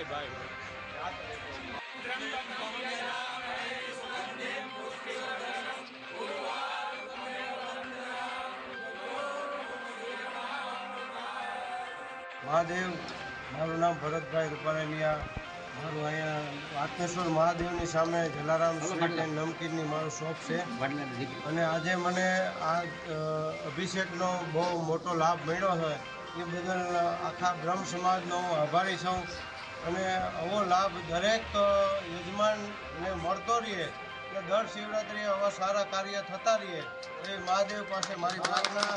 મહાદેવ મારું નામ ભરતભાઈ રૂપારેલિયા મારું અહીંયા આત્મેશ્વર મહાદેવની સામે જલારામ સ્વીટ એન્ડ નમકીનની મારું શોપ છે. અને આજે મને આ અભિષેકનો બહુ મોટો લાભ મળ્યો છે. એ બદલ આખા બ્રહ્મ સમાજનો હું આભારી છું. અને આવો લાભ દરેક યજમાનને મળતો રહે એટલે દર શિવરાત્રિએ આવા સારા કાર્ય થતા રહે એ મહાદેવ પાસે મારી પ્રાર્થના.